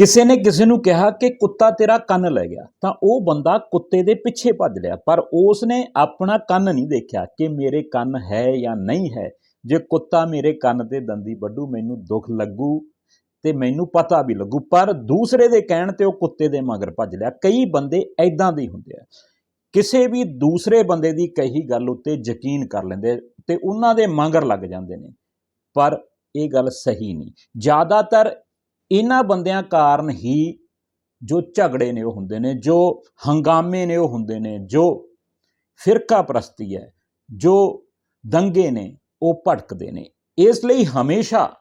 ਕਿਸੇ ਨੇ ਕਿਸੇ ਨੂੰ ਕਿਹਾ ਕਿ ਕੁੱਤਾ ਤੇਰਾ ਕੰਨ ਲੈ ਗਿਆ, ਤਾਂ ਉਹ ਬੰਦਾ ਕੁੱਤੇ ਦੇ ਪਿੱਛੇ ਭੱਜ ਲਿਆ, ਪਰ ਉਸ ਨੇ ਆਪਣਾ ਕੰਨ ਨਹੀਂ ਦੇਖਿਆ ਕਿ ਮੇਰੇ ਕੰਨ ਹੈ ਜਾਂ ਨਹੀਂ ਹੈ। ਜੇ ਕੁੱਤਾ ਮੇਰੇ ਕੰਨ ਤੇ ਦੰਦੀ ਵੱਢੂ, ਮੈਨੂੰ ਦੁੱਖ ਲੱਗੂ ਤੇ ਮੈਨੂੰ ਪਤਾ ਵੀ ਲੱਗੂ, ਪਰ ਦੂਸਰੇ ਦੇ ਕਹਿਣ ਤੇ ਉਹ ਕੁੱਤੇ ਦੇ ਮਗਰ ਭੱਜ ਲਿਆ। ਕਈ ਬੰਦੇ ਐਦਾਂ ਦੇ ਹੁੰਦੇ ਆ। ਕਿਸੇ ਵੀ ਦੂਸਰੇ ਬੰਦੇ ਦੀ ਕਹੀ ਗੱਲ ਉੱਤੇ ਯਕੀਨ ਕਰ ਲੈਂਦੇ ਤੇ ਉਹਨਾਂ ਦੇ ਮਗਰ ਲੱਗ ਜਾਂਦੇ ਨੇ, ਪਰ ਇਹ ਗੱਲ ਸਹੀ ਨਹੀਂ। ਜ਼ਿਆਦਾਤਰ ਇਹਨਾਂ ਬੰਦਿਆਂ ਕਾਰਨ ਹੀ ਜੋ ਝਗੜੇ ਨੇ ਉਹ ਹੁੰਦੇ ਨੇ, ਜੋ ਹੰਗਾਮੇ ਨੇ ਉਹ ਹੁੰਦੇ ਨੇ, ਜੋ ਫਿਰਕਾ ਪ੍ਰਸਤੀ ਹੈ, ਜੋ ਦੰਗੇ ਨੇ, ਉਹ ਭਟਕਦੇ ਨੇ। ਇਸ ਲਈ ਹਮੇਸ਼ਾ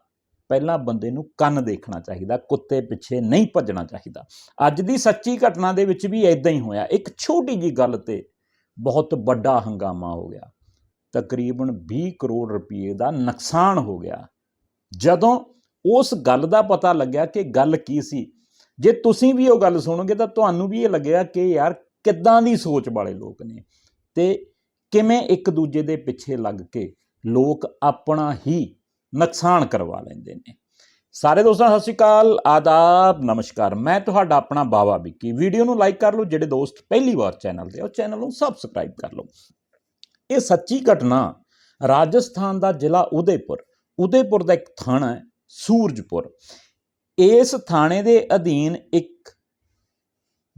ਪਹਿਲਾਂ ਬੰਦੇ ਨੂੰ ਕੰਨ ਦੇਖਣਾ ਚਾਹੀਦਾ, ਕੁੱਤੇ ਪਿੱਛੇ ਨਹੀਂ ਭੱਜਣਾ ਚਾਹੀਦਾ। ਅੱਜ ਦੀ ਸੱਚੀ ਘਟਨਾ ਦੇ ਵਿੱਚ ਵੀ ਐਦਾਂ ਹੀ ਹੋਇਆ। ਇੱਕ ਛੋਟੀ ਜੀ ਗੱਲ ਤੇ ਬਹੁਤ ਵੱਡਾ ਹੰਗਾਮਾ ਹੋ ਗਿਆ। ਤਕਰੀਬਨ 20 ਕਰੋੜ ਰੁਪਏ ਦਾ ਨੁਕਸਾਨ ਹੋ ਗਿਆ। ਜਦੋਂ ਉਸ ਗੱਲ ਦਾ ਪਤਾ ਲੱਗਿਆ ਕਿ ਗੱਲ ਕੀ ਸੀ। ਜੇ ਤੁਸੀਂ ਵੀ ਉਹ ਗੱਲ ਸੁਣੋਗੇ ਤਾਂ ਤੁਹਾਨੂੰ ਵੀ ਇਹ ਲੱਗੇਗਾ ਕਿ ਯਾਰ ਕਿੱਦਾਂ ਦੀ ਸੋਚ ਵਾਲੇ ਲੋਕ ਨੇ ਤੇ ਕਿਵੇਂ ਇੱਕ ਦੂਜੇ ਦੇ ਪਿੱਛੇ ਲੱਗ ਕੇ ਲੋਕ ਆਪਣਾ ਹੀ ਨੁਕਸਾਨ ਕਰਵਾ ਲੈਂਦੇ ਨੇ। ਸਾਰੇ ਦੋਸਤਾਂ, ਸਤਿ ਸ਼੍ਰੀ ਅਕਾਲ, ਆਦਾਬ, ਨਮਸਕਾਰ। ਮੈਂ ਤੁਹਾਡਾ ਆਪਣਾ ਬਾਵਾ ਵਿੱਕੀ। ਵੀਡੀਓ ਨੂੰ ਲਾਈਕ ਕਰ ਲਓ, ਜਿਹੜੇ ਦੋਸਤ ਪਹਿਲੀ ਵਾਰ ਚੈਨਲ ਤੇ ਉਹ ਚੈਨਲ ਨੂੰ ਸਬਸਕ੍ਰਾਈਬ ਕਰ ਲਓ। ਇਹ ਸੱਚੀ ਘਟਨਾ ਰਾਜਸਥਾਨ ਦਾ ਜ਼ਿਲ੍ਹਾ ਉਦੈਪੁਰ। ਉਦੈਪੁਰ ਦਾ ਇੱਕ ਥਾਣਾ ਹੈ। ਸੂਰਜਪੁਰ। ਇਸ ਥਾਣੇ ਦੇ ਅਧੀਨ ਇੱਕ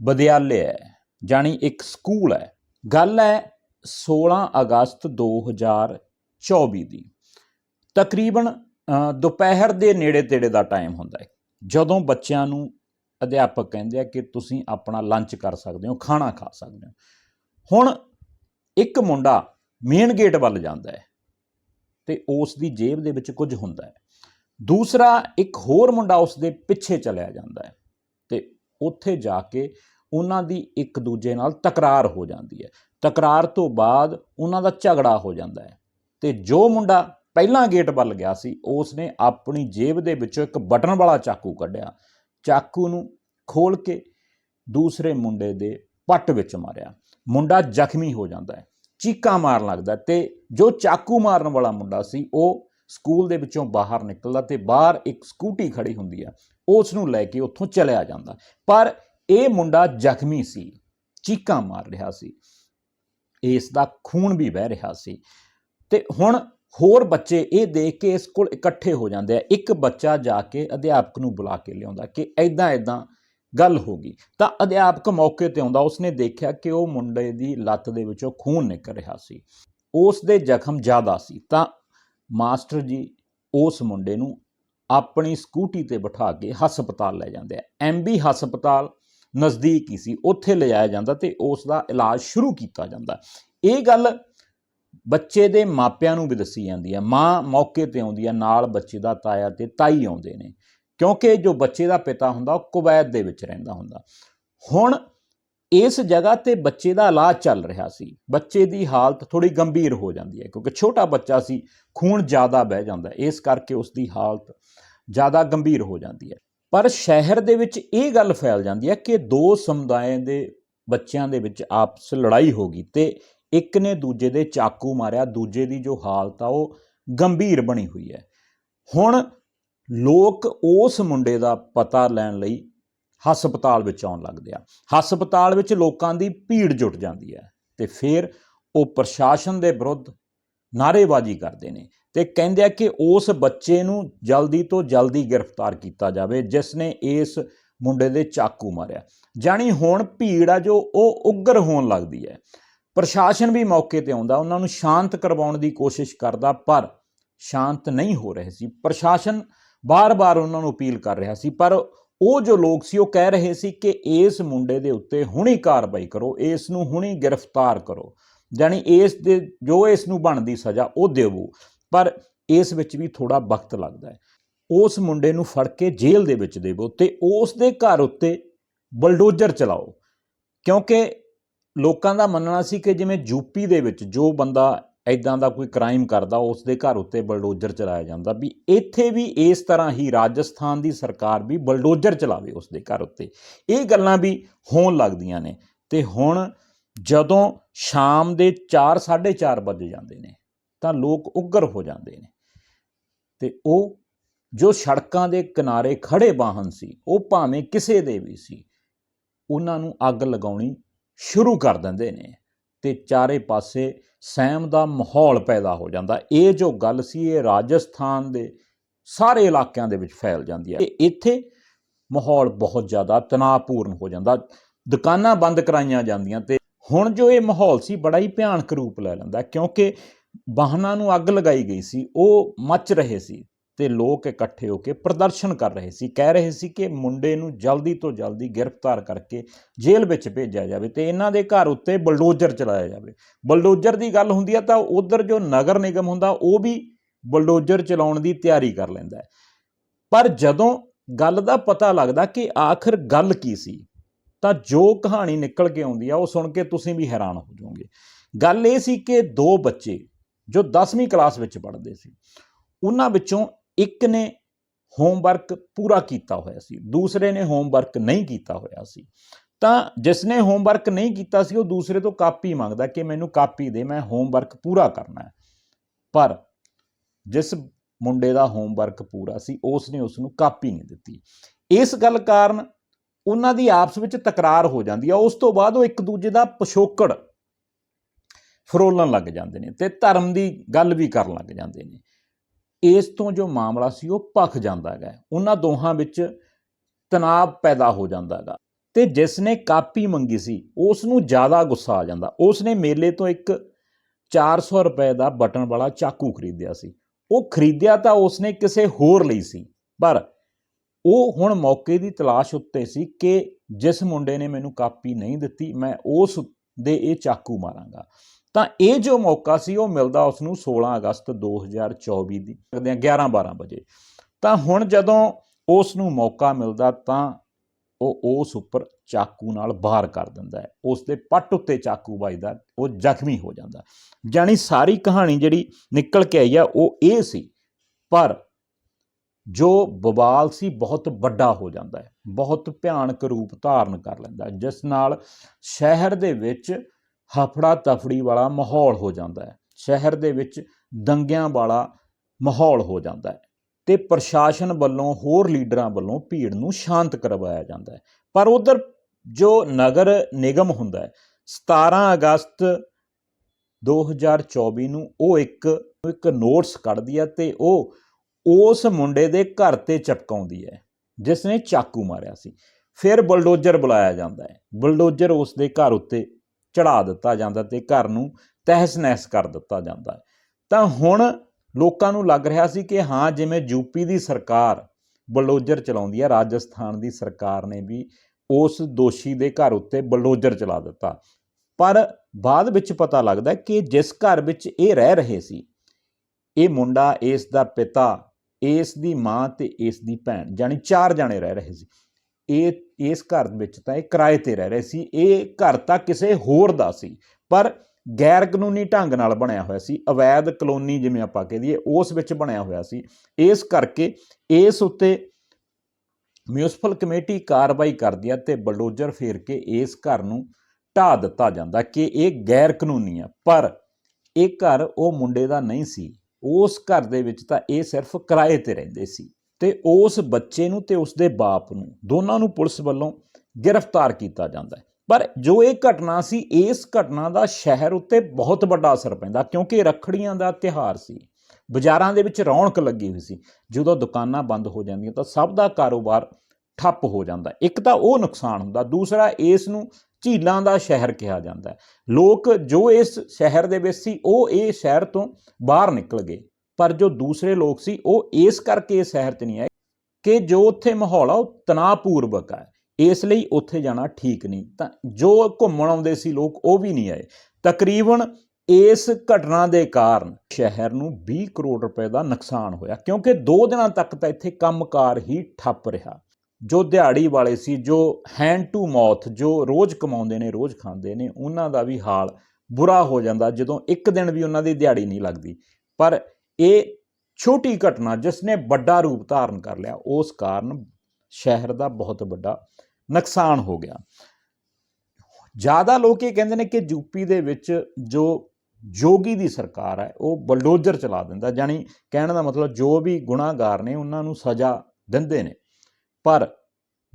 ਵਿਦਿਆਲੇ ਹੈ ਜਾਨੀ ਇੱਕ ਸਕੂਲ ਹੈ। ਗੱਲ ਹੈ 16 ਅਗਸਤ 2024 ਦੀ। ਤਕਰੀਬਨ ਦੁਪਹਿਰ ਦੇ ਨੇੜੇ ਤੇੜੇ ਦਾ ਟਾਈਮ ਹੁੰਦਾ ਹੈ। ਜਦੋਂ ਬੱਚਿਆਂ ਨੂੰ ਅਧਿਆਪਕ ਕਹਿੰਦੇ ਆ ਕਿ ਤੁਸੀਂ ਆਪਣਾ ਲੰਚ ਕਰ ਸਕਦੇ ਹੋ, ਖਾਣਾ ਖਾ ਸਕਦੇ ਹੋ। ਹੁਣ ਇੱਕ ਮੁੰਡਾ ਮੇਨ ਗੇਟ ਵੱਲ ਜਾਂਦਾ ਹੈ ਤੇ ਉਸ ਦੀ ਜੇਬ ਦੇ ਵਿੱਚ ਕੁਝ ਹੁੰਦਾ ਹੈ। ਦੂਸਰਾ, ਇੱਕ ਹੋਰ ਮੁੰਡਾ ਉਸ ਦੇ ਪਿੱਛੇ ਚਲਿਆ ਜਾਂਦਾ ਹੈ ਤੇ ਉੱਥੇ ਜਾ ਕੇ ਉਹਨਾਂ ਦੀ ਇੱਕ ਦੂਜੇ ਨਾਲ ਤਕਰਾਰ ਹੋ ਜਾਂਦੀ ਹੈ। ਤਕਰਾਰ ਤੋਂ ਬਾਅਦ ਉਹਨਾਂ ਦਾ ਝਗੜਾ ਹੋ ਜਾਂਦਾ ਹੈ ਤੇ ਜੋ ਮੁੰਡਾ ਪਹਿਲਾਂ ਗੇਟ ਵੱਲ ਗਿਆ ਸੀ ਉਸ ਨੇ ਆਪਣੀ ਜੇਬ ਦੇ ਵਿੱਚੋਂ ਇੱਕ ਬਟਨ ਵਾਲਾ ਚਾਕੂ ਕੱਢਿਆ। ਚਾਕੂ ਨੂੰ ਖੋਲ ਕੇ ਦੂਸਰੇ ਮੁੰਡੇ ਦੇ ਪੱਟ ਵਿੱਚ ਮਾਰਿਆ। ਮੁੰਡਾ ਜ਼ਖਮੀ ਹੋ ਜਾਂਦਾ ਹੈ, ਚੀਕਾਂ ਮਾਰਨ ਲੱਗਦਾ ਤੇ ਜੋ ਚਾਕੂ ਮਾਰਨ ਵਾਲਾ ਮੁੰਡਾ ਸੀ, ਉਹ ਸਕੂਲ ਦੇ ਵਿੱਚੋਂ ਬਾਹਰ ਨਿਕਲਦਾ ਤੇ ਬਾਹਰ ਇੱਕ ਸਕੂਟੀ ਖੜੀ ਹੁੰਦੀ ਆ ਉਸ ਨੂੰ ਲੈ ਕੇ ਉੱਥੋਂ ਚਲਿਆ ਜਾਂਦਾ। ਪਰ ਇਹ ਮੁੰਡਾ ਜ਼ਖਮੀ ਸੀ, ਚੀਕਾਂ ਮਾਰ ਰਿਹਾ ਸੀ। ਇਸ ਦਾ ਖੂਨ ਵੀ ਵਹਿ ਰਿਹਾ ਸੀ। ਤੇ ਹੁਣ ਹੋਰ ਬੱਚੇ ਇਹ ਦੇਖ ਕੇ ਇਸ ਕੋਲ ਇਕੱਠੇ ਹੋ ਜਾਂਦੇ ਆ। ਇੱਕ ਬੱਚਾ ਜਾ ਕੇ ਅਧਿਆਪਕ ਨੂੰ ਬੁਲਾ ਕੇ ਲਿਆਉਂਦਾ ਕਿ ਐਦਾਂ ਐਦਾਂ ਗੱਲ ਹੋ ਗਈ। ਤਾਂ ਅਧਿਆਪਕ ਮੌਕੇ ਤੇ ਆਉਂਦਾ, ਉਸਨੇ ਦੇਖਿਆ ਕਿ ਉਹ ਮੁੰਡੇ ਦੀ ਲੱਤ ਦੇ ਵਿੱਚੋਂ ਖੂਨ ਨਿਕਲ ਰਿਹਾ ਸੀ। ਉਸ ਦੇ ਜ਼ਖਮ ਜ਼ਿਆਦਾ ਸੀ। ਤਾਂ ਮਾਸਟਰ ਜੀ ਉਸ ਮੁੰਡੇ ਨੂੰ ਆਪਣੀ ਸਕੂਟੀ ਤੇ ਬਿਠਾ ਕੇ ਹਸਪਤਾਲ ਲੈ ਜਾਂਦੇ ਆ। ਐਮਬੀ ਹਸਪਤਾਲ ਨਜ਼ਦੀਕ ਹੀ ਸੀ। ਉੱਥੇ ਲਿਜਾਇਆ ਜਾਂਦਾ ਤੇ ਉਸ ਦਾ ਇਲਾਜ ਸ਼ੁਰੂ ਕੀਤਾ ਜਾਂਦਾ। ਇਹ ਗੱਲ ਬੱਚੇ ਦੇ ਮਾਪਿਆਂ ਨੂੰ ਵੀ ਦੱਸੀ ਜਾਂਦੀ ਹੈ ਮਾਂ ਮੌਕੇ ਤੇ ਆਉਂਦੀ ਹੈ ਨਾਲ ਬੱਚੇ ਦਾ ਤਾਇਆ ਤੇ ਤਾਈ ਆਉਂਦੇ ਨੇ। ਕਿਉਂਕਿ ਜੋ ਬੱਚੇ ਦਾ ਪਿਤਾ ਹੁੰਦਾ, ਉਹ ਕੁਵੈਤ ਦੇ ਵਿੱਚ ਰਹਿੰਦਾ ਹੁੰਦਾ। ਹੁਣ ਇਸ ਜਗ੍ਹਾ ਤੇ ਬੱਚੇ ਦਾ ਇਲਾਜ ਚੱਲ ਰਿਹਾ ਸੀ। ਬੱਚੇ ਦੀ ਹਾਲਤ ਥੋੜੀ ਗੰਭੀਰ ਹੋ ਜਾਂਦੀ ਹੈ ਕਿਉਂਕਿ ਛੋਟਾ ਬੱਚਾ ਸੀ, ਖੂਨ ਜ਼ਿਆਦਾ ਵਹਿ ਜਾਂਦਾ ਇਸ ਕਰਕੇ ਉਸ ਦੀ ਹਾਲਤ ਜ਼ਿਆਦਾ ਗੰਭੀਰ ਹੋ ਜਾਂਦੀ ਹੈ। ਪਰ ਸ਼ਹਿਰ ਦੇ ਵਿੱਚ ਇਹ ਗੱਲ ਫੈਲ ਜਾਂਦੀ ਹੈ ਕਿ ਦੋ ਸਮੁਦਾਇਆਂ ਦੇ ਬੱਚਿਆਂ ਦੇ ਵਿੱਚ ਆਪਸ ਲੜਾਈ ਹੋ ਗਈ ਤੇ ਇੱਕ ਨੇ ਦੂਜੇ ਦੇ ਚਾਕੂ ਮਾਰਿਆ, ਦੂਜੇ ਦੀ ਜੋ ਹਾਲਤ ਆ ਉਹ ਗੰਭੀਰ ਬਣੀ ਹੋਈ ਹੈ। ਹੁਣ ਲੋਕ ਉਸ ਮੁੰਡੇ ਦਾ ਪਤਾ ਲੈਣ ਲਈ ਹਸਪਤਾਲ ਵਿੱਚ ਆਉਣ ਲੱਗਦੇ ਆ। ਹਸਪਤਾਲ ਵਿੱਚ ਲੋਕਾਂ ਦੀ ਭੀੜ ਜੁਟ ਜਾਂਦੀ ਹੈ ਤੇ ਫਿਰ ਉਹ ਪ੍ਰਸ਼ਾਸਨ ਦੇ ਵਿਰੁੱਧ ਨਾਅਰੇਬਾਜ਼ੀ ਕਰਦੇ ਨੇ ਤੇ ਕਹਿੰਦੇ ਆ ਕਿ ਉਸ ਬੱਚੇ ਨੂੰ ਜਲਦੀ ਤੋਂ ਜਲਦੀ ਗ੍ਰਿਫਤਾਰ ਕੀਤਾ ਜਾਵੇ, ਜਿਸ ਨੇ ਇਸ ਮੁੰਡੇ ਦੇ ਚਾਕੂ ਮਾਰਿਆ। ਜਾਣੀ ਹੁਣ ਭੀੜ ਆ ਜੋ ਉਹ ਉਗਰ ਹੋਣ ਲੱਗਦੀ ਹੈ। ਪ੍ਰਸ਼ਾਸਨ ਵੀ ਮੌਕੇ ਤੇ ਆਉਂਦਾ, ਉਹਨਾਂ ਨੂੰ ਸ਼ਾਂਤ ਕਰਵਾਉਣ ਦੀ ਕੋਸ਼ਿਸ਼ ਕਰਦਾ, ਪਰ ਸ਼ਾਂਤ ਨਹੀਂ ਹੋ ਰਹੇ ਸੀ। ਪ੍ਰਸ਼ਾਸਨ ਬਾਰ-ਬਾਰ ਉਹਨਾਂ ਨੂੰ ਅਪੀਲ ਕਰ ਰਿਹਾ ਸੀ, ਪਰ ਉਹ ਜੋ ਲੋਕ ਸੀ, ਉਹ ਕਹਿ ਰਹੇ ਸੀ ਕਿ ਇਸ ਮੁੰਡੇ ਦੇ ਉੱਤੇ ਹੁਣੀ ਕਾਰਵਾਈ ਕਰੋ, ਇਸ ਨੂੰ ਹੁਣੀ ਗ੍ਰਿਫਤਾਰ ਕਰੋ। ਜਾਣੀ ਇਸ ਦੇ, ਜੋ ਇਸ ਨੂੰ ਬਣਦੀ ਸਜ਼ਾ, ਉਹ ਦੇਵੋ। ਪਰ ਇਸ ਵਿੱਚ ਵੀ ਥੋੜਾ ਵਕਤ ਲੱਗਦਾ ਹੈ। ਉਸ ਮੁੰਡੇ ਨੂੰ ਫੜ ਕੇ ਜੇਲ੍ਹ ਦੇ ਵਿੱਚ ਦੇਵੋ ਤੇ ਉਸ ਦੇ ਘਰ ਉੱਤੇ ਬਲਡੋਜ਼ਰ ਚਲਾਓ। ਕਿਉਂਕਿ ਲੋਕਾਂ ਦਾ ਮੰਨਣਾ ਸੀ ਕਿ ਜਿਵੇਂ ਯੂਪੀ ਦੇ ਵਿੱਚ ਜੋ ਬੰਦਾ ਐਦਾਂ ਦਾ ਕੋਈ ਕ੍ਰਾਈਮ ਕਰਦਾ ਉਸ ਦੇ ਘਰ ਉੱਤੇ ਬਲਡੋਜ਼ਰ ਚਲਾਇਆ ਜਾਂਦਾ ਵੀ ਇੱਥੇ ਵੀ ਇਸ ਤਰ੍ਹਾਂ ਹੀ ਰਾਜਸਥਾਨ ਦੀ ਸਰਕਾਰ ਵੀ ਬਲਡੋਜ਼ਰ ਚਲਾਵੇ ਉਸ ਦੇ ਘਰ ਉੱਤੇ। ਇਹ ਗੱਲਾਂ ਵੀ ਹੋਣ ਲੱਗਦੀਆਂ ਨੇ ਤੇ ਹੁਣ ਜਦੋਂ ਸ਼ਾਮ ਦੇ 4 4:30 ਵਜੇ ਜਾਂਦੇ ਨੇ ਤਾਂ ਲੋਕ ਉੱਗਰ ਹੋ ਜਾਂਦੇ ਨੇ। ਤੇ ਉਹ ਜੋ ਸੜਕਾਂ ਦੇ ਕਿਨਾਰੇ ਖੜੇ ਵਾਹਨ ਸੀ, ਉਹ ਭਾਵੇਂ ਕਿਸੇ ਦੇ ਵੀ ਸੀ, ਉਹਨਾਂ ਨੂੰ ਅੱਗ ਲਗਾਉਣੀ ਸ਼ੁਰੂ ਕਰ ਦਿੰਦੇ ਨੇ। ਤੇ ਚਾਰੇ ਪਾਸੇ ਸਹਿਮ ਦਾ ਮਾਹੌਲ ਪੈਦਾ ਹੋ ਜਾਂਦਾ। ਇਹ ਜੋ ਗੱਲ ਸੀ, ਇਹ ਰਾਜਸਥਾਨ ਦੇ ਸਾਰੇ ਇਲਾਕਿਆਂ ਦੇ ਵਿੱਚ ਫੈਲ ਜਾਂਦੀ ਹੈ। ਤੇ ਇੱਥੇ ਮਾਹੌਲ ਬਹੁਤ ਜ਼ਿਆਦਾ ਤਣਾਅਪੂਰਨ ਹੋ ਜਾਂਦਾ। ਦੁਕਾਨਾਂ ਬੰਦ ਕਰਾਈਆਂ ਜਾਂਦੀਆਂ ਤੇ ਹੁਣ ਜੋ ਇਹ ਮਾਹੌਲ ਸੀ, ਬੜਾ ਹੀ ਭਿਆਨਕ ਰੂਪ ਲੈ ਲੈਂਦਾ ਕਿਉਂਕਿ ਵਾਹਨਾਂ ਨੂੰ ਅੱਗ ਲਗਾਈ ਗਈ ਸੀ, ਉਹ ਮੱਚ ਰਹੇ ਸੀ। ਤੇ ਲੋਕ ਇਕੱਠੇ ਹੋ ਕੇ ਪ੍ਰਦਰਸ਼ਨ ਕਰ ਰਹੇ ਸੀ, ਕਹਿ ਰਹੇ ਸੀ ਕਿ ਮੁੰਡੇ ਨੂੰ ਜਲਦੀ ਤੋਂ ਜਲਦੀ ਗ੍ਰਿਫਤਾਰ ਕਰਕੇ ਜੇਲ੍ਹ ਵਿੱਚ ਭੇਜਿਆ ਜਾਵੇ ਤੇ ਇਹਨਾਂ ਦੇ ਘਰ ਉੱਤੇ ਬਲਡੋਜ਼ਰ ਚਲਾਇਆ ਜਾਵੇ। ਬਲਡੋਜ਼ਰ ਦੀ ਗੱਲ ਹੁੰਦੀ ਹੈ ਤਾਂ ਉਧਰ ਜੋ ਨਗਰ ਨਿਗਮ ਹੁੰਦਾ, ਉਹ ਵੀ ਬਲਡੋਜ਼ਰ ਚਲਾਉਣ ਦੀ ਤਿਆਰੀ ਕਰ ਲੈਂਦਾ ਹੈ। ਪਰ ਜਦੋਂ ਗੱਲ ਦਾ ਪਤਾ ਲੱਗਦਾ ਕਿ ਆਖਰ ਗੱਲ ਕੀ ਸੀ, ਤਾਂ ਜੋ ਕਹਾਣੀ ਨਿਕਲ ਕੇ ਆਉਂਦੀ ਆ, ਉਹ ਸੁਣ ਕੇ ਤੁਸੀਂ ਵੀ ਹੈਰਾਨ ਹੋ ਜਾਓਗੇ। ਗੱਲ ਇਹ ਸੀ ਕਿ ਦੋ ਬੱਚੇ ਜੋ 10ਵੀਂ ਕਲਾਸ ਵਿੱਚ ਪੜ੍ਹਦੇ ਸੀ, ਉਹਨਾਂ ਵਿੱਚੋਂ ਇੱਕ ਨੇ ਹੋਮਵਰਕ ਪੂਰਾ ਕੀਤਾ ਹੋਇਆ ਸੀ, ਦੂਸਰੇ ਨੇ ਹੋਮਵਰਕ ਨਹੀਂ ਕੀਤਾ ਹੋਇਆ ਸੀ। ਤਾਂ ਜਿਸ ਨੇ ਹੋਮਵਰਕ ਨਹੀਂ ਕੀਤਾ ਸੀ, ਉਹ ਦੂਸਰੇ ਤੋਂ ਕਾਪੀ ਮੰਗਦਾ ਕਿ ਮੈਨੂੰ ਕਾਪੀ ਦੇ, ਮੈਂ ਹੋਮਵਰਕ ਪੂਰਾ ਕਰਨਾ ਹੈ। ਪਰ ਜਿਸ ਮੁੰਡੇ ਦਾ ਹੋਮਵਰਕ ਪੂਰਾ ਸੀ, ਉਸ ਨੇ ਉਸ ਨੂੰ ਕਾਪੀ ਨਹੀਂ ਦਿੱਤੀ। ਇਸ ਗੱਲ ਕਾਰਨ ਉਹਨਾਂ ਦੀ ਆਪਸ ਵਿੱਚ ਤਕਰਾਰ ਹੋ ਜਾਂਦੀ ਆ ਉਸ ਤੋਂ ਬਾਅਦ ਉਹ ਇੱਕ ਦੂਜੇ ਦਾ ਪਿਛੋਕੜ ਫਰੋਲਣ ਲੱਗ ਜਾਂਦੇ ਨੇ ਤੇ ਧਰਮ ਦੀ ਗੱਲ ਵੀ ਕਰਨ ਲੱਗ ਜਾਂਦੇ ਨੇ। ਇਸ ਤੋਂ ਜੋ ਮਾਮਲਾ ਸੀ ਉਹ ਭਖ ਜਾਂਦਾ ਹੈ ਉਹਨਾਂ ਦੋਹਾਂ ਵਿੱਚ ਤਣਾਅ ਪੈਦਾ ਹੋ ਜਾਂਦਾ ਹੈਗਾ ਤੇ ਜਿਸ ਨੇ ਕਾਪੀ ਮੰਗੀ ਸੀ ਉਸ ਨੂੰ ਜ਼ਿਆਦਾ ਗੁੱਸਾ ਆ ਜਾਂਦਾ। ਉਸ ਨੇ ਮੇਲੇ ਤੋਂ ਇੱਕ 400 ਰੁਪਏ ਦਾ ਬਟਨ ਵਾਲਾ ਚਾਕੂ ਖਰੀਦਿਆ ਸੀ। ਉਹ ਖਰੀਦਿਆ ਤਾਂ ਉਸਨੇ ਕਿਸੇ ਹੋਰ ਲਈ ਸੀ, ਪਰ ਉਹ ਹੁਣ ਮੌਕੇ ਦੀ ਤਲਾਸ਼ ਉੱਤੇ ਸੀ ਕਿ ਜਿਸ ਮੁੰਡੇ ਨੇ ਮੈਨੂੰ ਕਾਪੀ ਨਹੀਂ ਦਿੱਤੀ, ਮੈਂ ਉਸ ਦੇ ਇਹ ਚਾਕੂ ਮਾਰਾਂਗਾ। ਤਾਂ ਇਹ ਜੋ ਮੌਕਾ ਸੀ, ਉਹ ਮਿਲਦਾ ਉਸ ਨੂੰ 16 ਅਗਸਤ 2024 ਦੀ ਸਕਦੇ ਆ 11 12 ਵਜੇ। ਤਾਂ ਹੁਣ ਜਦੋਂ ਉਸ ਨੂੰ ਮੌਕਾ ਮਿਲਦਾ, ਤਾਂ ਉਹ ਉਸ ਉੱਪਰ ਚਾਕੂ ਨਾਲ ਬਾਹਰ ਕਰ ਦਿੰਦਾ ਹੈ। ਉਸ ਦੇ ਪੱਟ ਉੱਤੇ ਚਾਕੂ ਵੱਜਦਾ, ਉਹ ਜ਼ਖਮੀ ਹੋ ਜਾਂਦਾ। ਜਾਨੀ ਸਾਰੀ ਕਹਾਣੀ ਜਿਹੜੀ ਨਿਕਲ ਕੇ ਆਈ ਆ, ਉਹ ਇਹ ਸੀ, ਪਰ ਜੋ ਬਵਾਲ ਸੀ, ਬਹੁਤ ਵੱਡਾ ਹੋ ਜਾਂਦਾ ਹੈ। ਬਹੁਤ ਭਿਆਨਕ ਰੂਪ ਧਾਰਨ ਕਰ ਲੈਂਦਾ ਜਿਸ ਨਾਲ ਸ਼ਹਿਰ ਦੇ ਵਿੱਚ ਹਫੜਾ ਤਫੜੀ ਵਾਲਾ ਮਾਹੌਲ ਹੋ ਜਾਂਦਾ ਹੈ। ਸ਼ਹਿਰ ਦੇ ਵਿੱਚ ਦੰਗਿਆਂ ਵਾਲਾ ਮਾਹੌਲ ਹੋ ਜਾਂਦਾ ਹੈ ਤੇ ਪ੍ਰਸ਼ਾਸਨ ਵੱਲੋਂ, ਹੋਰ ਲੀਡਰਾਂ ਵੱਲੋਂ ਭੀੜ ਨੂੰ ਸ਼ਾਂਤ ਕਰਵਾਇਆ ਜਾਂਦਾ ਹੈ। ਪਰ ਉਧਰ ਜੋ ਨਗਰ ਨਿਗਮ ਹੁੰਦਾ ਹੈ 17 ਅਗਸਤ 2024 ਨੂੰ ਉਹ ਇੱਕ ਇੱਕ ਨੋਟਿਸ ਕੱਢਦੀ ਹੈ ਤੇ ਉਹ ਉਸ ਮੁੰਡੇ ਦੇ ਘਰ ਤੇ ਚਪਕਾਉਂਦੀ ਹੈ ਜਿਸ ਨੇ ਚਾਕੂ ਮਾਰਿਆ ਸੀ। ਫਿਰ ਬਲਡੋਜ਼ਰ ਬੁਲਾਇਆ ਜਾਂਦਾ ਹੈ। ਬਲਡੋਜ਼ਰ ਉਸ ਦੇ ਘਰ ਉੱਤੇ ਚੜਾ ਦਿੱਤਾ ਜਾਂਦਾ ਤੇ ਘਰ ਨੂੰ ਤਹਿਸ ਨਹਿਸ ਕਰ ਦਿੱਤਾ ਜਾਂਦਾ ਤਾਂ ਹੁਣ ਲੋਕਾਂ ਨੂੰ ਲੱਗ ਰਿਹਾ ਸੀ ਕਿ ਹਾਂ, ਜਿਵੇਂ ਯੂਪੀ ਦੀ ਸਰਕਾਰ ਬਲਡੋਜ਼ਰ ਚਲਾਉਂਦੀ ਹੈ, ਰਾਜਸਥਾਨ ਦੀ ਸਰਕਾਰ ਨੇ ਵੀ ਉਸ ਦੋਸ਼ੀ ਦੇ ਘਰ ਉੱਤੇ ਬਲਡੋਜ਼ਰ ਚਲਾ ਦਿੱਤਾ। ਪਰ ਬਾਅਦ ਵਿੱਚ ਪਤਾ ਲੱਗਦਾ ਕਿ ਜਿਸ ਘਰ ਵਿੱਚ ਇਹ ਰਹਿ ਰਹੇ ਸੀ, ਇਹ ਮੁੰਡਾ, ਇਸ ਦਾ ਪਿਤਾ, ਇਸ ਦੀ ਮਾਂ ਤੇ ਇਸ ਦੀ ਭੈਣ ਜਾਨੀ ਚਾਰ ਜਣੇ ਰਹਿ ਰਹੇ ਸੀ। ਇਹ, ਇਸ ਘਰ ਵਿੱਚ ਤਾਂ ਇਹ ਕਿਰਾਏ ਤੇ ਰਹਿ ਰਹੇ ਸੀ। ਇਹ ਘਰ ਤਾਂ ਕਿਸੇ ਹੋਰ ਦਾ ਸੀ, ਪਰ ਗੈਰ ਕਾਨੂੰਨੀ ਢੰਗ ਨਾਲ ਬਣਿਆ ਹੋਇਆ ਸੀ। ਅਵੈਧ ਕਲੋਨੀ ਜਿਵੇਂ ਆਪਾਂ ਕਹਿ ਦਈਏ, ਉਸ ਵਿੱਚ ਬਣਿਆ ਹੋਇਆ ਸੀ। ਇਸ ਕਰਕੇ ਇਸ ਉੱਤੇ ਮਿਊਨਿਸਪਲ ਕਮੇਟੀ ਕਾਰਵਾਈ ਕਰਦੀ ਹੈ ਤੇ ਬਲਡੋਜ਼ਰ ਫੇਰ ਕੇ ਇਸ ਘਰ ਨੂੰ ਢਾ ਦਿੱਤਾ ਜਾਂਦਾ ਕਿ ਇਹ ਗੈਰ ਕਾਨੂੰਨੀ ਆ। ਪਰ ਇਹ ਘਰ ਉਹ ਮੁੰਡੇ ਦਾ ਨਹੀਂ ਸੀ। ਉਸ ਘਰ ਦੇ ਵਿੱਚ ਤਾਂ ਇਹ ਸਿਰਫ ਕਿਰਾਏ ਤੇ ਰਹਿੰਦੇ ਸੀ। ਤੇ ਉਸ ਬੱਚੇ ਨੂੰ ਤੇ ਉਸ ਦੇ ਬਾਪ ਨੂੰ, ਦੋਨਾਂ ਨੂੰ ਪੁਲਿਸ ਵੱਲੋਂ ਗ੍ਰਿਫਤਾਰ ਕੀਤਾ ਜਾਂਦਾ ਹੈ। ਪਰ ਜੋ ਇਹ ਘਟਨਾ ਸੀ, ਇਸ ਘਟਨਾ ਦਾ ਸ਼ਹਿਰ ਉੱਤੇ ਬਹੁਤ ਵੱਡਾ ਅਸਰ ਪੈਂਦਾ ਕਿਉਂਕਿ ਰੱਖੜੀਆਂ ਦਾ ਤਿਹਾਰ ਸੀ। ਬਾਜ਼ਾਰਾਂ ਦੇ ਵਿੱਚ ਰੌਣਕ ਲੱਗੀ ਹੋਈ ਸੀ। ਜਦੋਂ ਦੁਕਾਨਾਂ ਬੰਦ ਹੋ ਜਾਂਦੀਆਂ ਤਾਂ ਸਭ ਦਾ ਕਾਰੋਬਾਰ ਠੱਪ ਹੋ ਜਾਂਦਾ ਇੱਕ ਤਾਂ ਉਹ ਨੁਕਸਾਨ ਹੁੰਦਾ, ਦੂਸਰਾ ਇਸ ਨੂੰ ਝੀਲਾਂ ਦਾ ਸ਼ਹਿਰ ਕਿਹਾ ਜਾਂਦਾ ਲੋਕ ਜੋ ਇਸ ਸ਼ਹਿਰ ਦੇ ਵਿੱਚ ਸੀ, ਉਹ ਇਹ ਸ਼ਹਿਰ ਤੋਂ ਬਾਹਰ ਨਿਕਲ ਗਏ। ਪਰ ਜੋ ਦੂਸਰੇ ਲੋਕ ਸੀ, ਉਹ ਇਸ ਕਰਕੇ ਇਸ ਸ਼ਹਿਰ 'ਚ ਨਹੀਂ ਆਏ ਕਿ ਜੋ ਉੱਥੇ ਮਾਹੌਲ ਆ, ਉਹ ਤਣਾਅਪੂਰਵਕ ਹੈ ਇਸ ਲਈ ਉੱਥੇ ਜਾਣਾ ਠੀਕ ਨਹੀਂ। ਤਾਂ ਜੋ ਘੁੰਮਣ ਆਉਂਦੇ ਸੀ ਲੋਕ, ਉਹ ਵੀ ਨਹੀਂ ਆਏ। ਤਕਰੀਬਨ ਇਸ ਘਟਨਾ ਦੇ ਕਾਰਨ ਸ਼ਹਿਰ ਨੂੰ 20 ਕਰੋੜ ਰੁਪਏ ਦਾ ਨੁਕਸਾਨ ਹੋਇਆ, ਕਿਉਂਕਿ 2 ਦਿਨਾਂ ਤੱਕ ਤਾਂ ਇੱਥੇ ਕੰਮਕਾਰ ਹੀ ਠੱਪ ਰਿਹਾ। ਜੋ ਦਿਹਾੜੀ ਵਾਲੇ ਸੀ, ਜੋ ਹੈਂਡ ਟੂ ਮਾਊਥ ਜੋ ਰੋਜ਼ ਕਮਾਉਂਦੇ ਨੇ, ਰੋਜ਼ ਖਾਂਦੇ ਨੇ, ਉਹਨਾਂ ਦਾ ਵੀ ਹਾਲ ਬੁਰਾ ਹੋ ਜਾਂਦਾ ਜਦੋਂ ਇੱਕ ਦਿਨ ਵੀ ਉਹਨਾਂ ਦੀ ਦਿਹਾੜੀ ਨਹੀਂ ਲੱਗਦੀ। ਪਰ ਇਹ ਛੋਟੀ ਘਟਨਾ ਜਿਸ ਨੇ ਵੱਡਾ ਰੂਪ ਧਾਰਨ ਕਰ ਲਿਆ, ਉਸ ਕਾਰਨ ਸ਼ਹਿਰ ਦਾ ਬਹੁਤ ਵੱਡਾ ਨੁਕਸਾਨ ਹੋ ਗਿਆ। ਜ਼ਿਆਦਾ ਲੋਕ ਇਹ ਕਹਿੰਦੇ ਨੇ ਕਿ ਯੂਪੀ ਦੇ ਵਿੱਚ ਜੋ ਜੋਗੀ ਦੀ ਸਰਕਾਰ ਹੈ, ਉਹ ਬਲਡੋਜ਼ਰ ਚਲਾ ਦਿੰਦਾ ਜਾਨੀ ਕਹਿਣ ਦਾ ਮਤਲਬ ਜੋ ਵੀ ਗੁਨਾਹਗਾਰ ਨੇ, ਉਹਨਾਂ ਨੂੰ ਸਜ਼ਾ ਦਿੰਦੇ ਨੇ। ਪਰ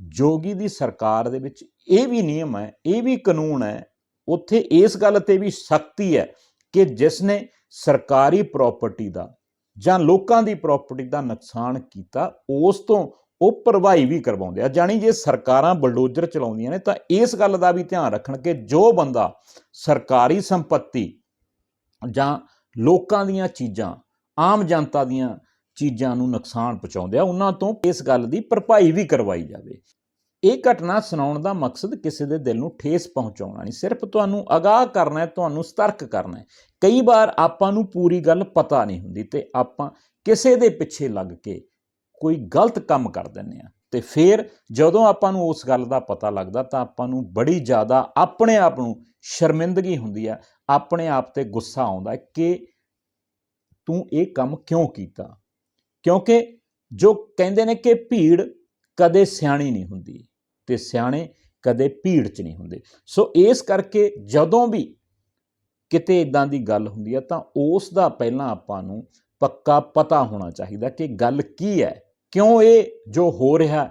ਜੋਗੀ ਦੀ ਸਰਕਾਰ ਦੇ ਵਿੱਚ ਇਹ ਵੀ ਨਿਯਮ ਹੈ, ਇਹ ਵੀ ਕਾਨੂੰਨ ਹੈ, ਉੱਥੇ ਇਸ ਗੱਲ ਤੇ ਵੀ ਸਖਤੀ ਹੈ ਕਿ ਜਿਸ ਨੇ ਸਰਕਾਰੀ ਪ੍ਰਾਪਰਟੀ ਦਾ ਜਾਂ ਲੋਕਾਂ ਦੀ ਪ੍ਰਾਪਰਟੀ ਦਾ ਨੁਕਸਾਨ ਕੀਤਾ, ਉਸ ਤੋਂ ਉਹ ਭਰਵਾਈ ਵੀ ਕਰਵਾਉਂਦੇ ਆ। ਜਾਣੀ ਜੇ ਸਰਕਾਰਾਂ ਬਲਡੋਜ਼ਰ ਚਲਾਉਂਦੀਆਂ ਨੇ ਤਾਂ ਇਸ ਗੱਲ ਦਾ ਵੀ ਧਿਆਨ ਰੱਖਣ ਕਿ ਜੋ ਬੰਦਾ ਸਰਕਾਰੀ ਸੰਪਤੀ ਜਾਂ ਲੋਕਾਂ ਦੀਆਂ ਚੀਜ਼ਾਂ, ਆਮ ਜਨਤਾ ਦੀਆਂ ਚੀਜ਼ਾਂ ਨੂੰ ਨੁਕਸਾਨ ਪਹੁੰਚਾਉਂਦੇ ਆ, ਉਹਨਾਂ ਤੋਂ ਇਸ ਗੱਲ ਦੀ ਭਰਪਾਈ ਵੀ ਕਰਵਾਈ ਜਾਵੇ। ਇਹ ਘਟਨਾ ਸੁਣਾਉਣ ਦਾ ਮਕਸਦ ਕਿਸੇ ਦੇ ਦਿਲ ਨੂੰ ਠੇਸ ਪਹੁੰਚਾਉਣਾ ਨਹੀਂ। ਸਿਰਫ ਤੁਹਾਨੂੰ ਅਗਾਹ ਕਰਨਾ ਹੈ, ਤੁਹਾਨੂੰ ਸਤਰਕ ਕਰਨਾ ਹੈ। ਕਈ ਵਾਰ ਆਪਾਂ ਨੂੰ ਪੂਰੀ ਗੱਲ ਪਤਾ ਨਹੀਂ ਹੁੰਦੀ ਤੇ ਆਪਾਂ ਕਿਸੇ ਦੇ ਪਿੱਛੇ ਲੱਗ ਕੇ ਕੋਈ ਗਲਤ ਕੰਮ ਕਰ ਦਿੰਦੇ ਆ ਤੇ ਫਿਰ ਜਦੋਂ ਆਪਾਂ ਨੂੰ ਉਸ ਗੱਲ ਦਾ ਪਤਾ ਲੱਗਦਾ ਤਾਂ ਆਪਾਂ ਨੂੰ ਬੜੀ ਜ਼ਿਆਦਾ ਆਪਣੇ ਆਪ ਨੂੰ ਸ਼ਰਮਿੰਦਗੀ ਹੁੰਦੀ ਆ ਆਪਣੇ ਆਪ ਤੇ ਗੁੱਸਾ ਆਉਂਦਾ ਕਿ ਤੂੰ ਇਹ ਕੰਮ ਕਿਉਂ ਕੀਤਾ? ਕਿਉਂਕਿ ਜੋ ਕਹਿੰਦੇ ਨੇ ਕਿ ਭੀੜ ਕਦੇ ਸਿਆਣੀ ਨਹੀਂ ਹੁੰਦੀ ਤੇ ਸਿਆਣੇ ਕਦੇ ਭੀੜ 'ਚ ਨਹੀਂ ਹੁੰਦੇ। ਸੋ ਇਸ ਕਰਕੇ ਜਦੋਂ ਵੀ ਕਿਤੇ ਇਦਾਂ ਦੀ ਗੱਲ ਹੁੰਦੀ ਹੈ ਤਾਂ ਉਸ ਦਾ ਪਹਿਲਾਂ ਆਪਾਂ ਨੂੰ ਪੱਕਾ ਪਤਾ ਹੋਣਾ ਚਾਹੀਦਾ ਕਿ ਗੱਲ ਕੀ ਹੈ, ਕਿਉਂ ਇਹ ਜੋ ਹੋ ਰਿਹਾ,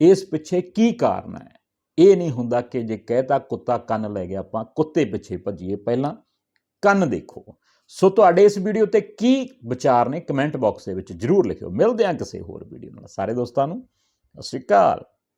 ਇਸ ਪਿੱਛੇ ਕੀ ਕਾਰਨ ਹੈ। ਇਹ ਨਹੀਂ ਹੁੰਦਾ ਕਿ ਜੇ ਕਹਿਤਾ ਕੁੱਤਾ ਕੰਨ ਲੈ ਗਿਆ, ਆਪਾਂ ਕੁੱਤੇ ਪਿੱਛੇ ਭੱਜੀਏ ਪਹਿਲਾਂ, ਕੰਨ ਦੇਖੋ। ਸੋ ਤੁਹਾਡੇ ਇਸ ਵੀਡੀਓ ਤੇ ਕੀ ਵਿਚਾਰ ਨੇ ਕਮੈਂਟ ਬਾਕਸ ਦੇ ਵਿੱਚ ਜਰੂਰ ਲਿਖਿਓ। ਮਿਲਦੇ ਹਾਂ ਕਿਸੇ ਹੋਰ ਵੀਡੀਓ ਨਾਲ। ਸਾਰੇ ਦੋਸਤਾਂ ਨੂੰ ਸਤਿ ਸ਼੍ਰੀ ਅਕਾਲ